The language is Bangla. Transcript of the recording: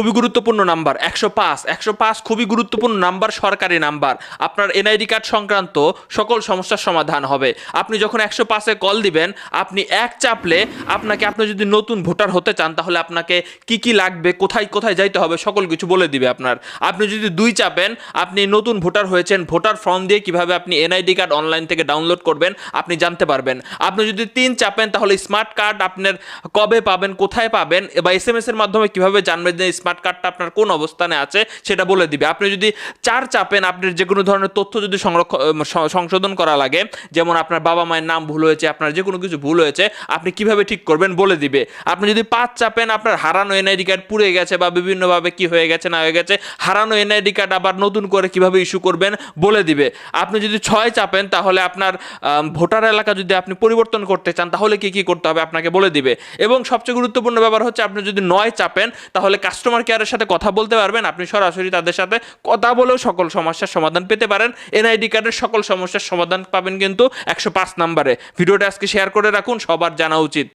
খুবই গুরুত্বপূর্ণ নাম্বার, একশো পাঁচ। একশো পাঁচ খুবই গুরুত্বপূর্ণ নাম্বার, সরকারি নাম্বার। আপনার এনআইডি কার্ড সংক্রান্ত সকল সমস্যার সমাধান হবে। আপনি যখন একশো পাঁচে কল দিবেন, আপনি এক চাপলে আপনাকে, আপনি যদি নতুন ভোটার হতে চান, তাহলে আপনাকে কি কি লাগবে, কোথায় কোথায় যাইতে হবে, সকল কিছু বলে দিবে আপনার। আপনি যদি দুই চাপেন, আপনি নতুন ভোটার হয়েছেন, ভোটার ফর্ম দিয়ে কীভাবে আপনি এনআইডি কার্ড অনলাইন থেকে ডাউনলোড করবেন, আপনি জানতে পারবেন। আপনি যদি তিন চাপেন, তাহলে স্মার্ট কার্ড আপনার কবে পাবেন, কোথায় পাবেন, বা এস এম এর মাধ্যমে কীভাবে জানবেন যে স্মার্ট কার্ডটা আপনার কোন অবস্থানে আছে সেটা বলে দিবে। আপনি যদি চার চাপেন আপনার যে কোনো ধরনের তথ্য যদি সংরক্ষণ সংশোধন করা লাগে, যেমন আপনার বাবা মায়ের নাম ভুল হয়েছে, আপনার যে কোনো কিছু ভুল হয়েছে, আপনি কীভাবে ঠিক করবেন বলে দিবে। আপনি যদি পাঁচ চাপেন, আপনার হারানো এনআইডি কার্ড পুড়ে গেছে বা বিভিন্নভাবে কি হয়ে গেছে, না হয়ে গেছে, হারানো এনআইডি কার্ড আবার নতুন করে কীভাবে ইস্যু করবেন বলে দিবে। আপনি যদি ছয় চাপেন, তাহলে আপনার ভোটার এলাকা যদি আপনি পরিবর্তন করতে চান, তাহলে কি কি করতে হবে আপনাকে বলে দিবে। এবং সবচেয়ে গুরুত্বপূর্ণ ব্যাপার হচ্ছে, আপনি যদি নয় চাপেন, তাহলে কাস্টমার কেয়ারের সাথে কথা বলতে পারবেন। আপনি সরাসরি তাদের সাথে কথা বলেও সকল সমস্যার সমাধান পেতে পারেন। এনআইডি কার্ডের সকল সমস্যার সমাধান পাবেন কিন্তু একশো পাঁচ নাম্বারে। ভিডিওটা আজকে শেয়ার করে রাখুন, সবার জানা উচিত।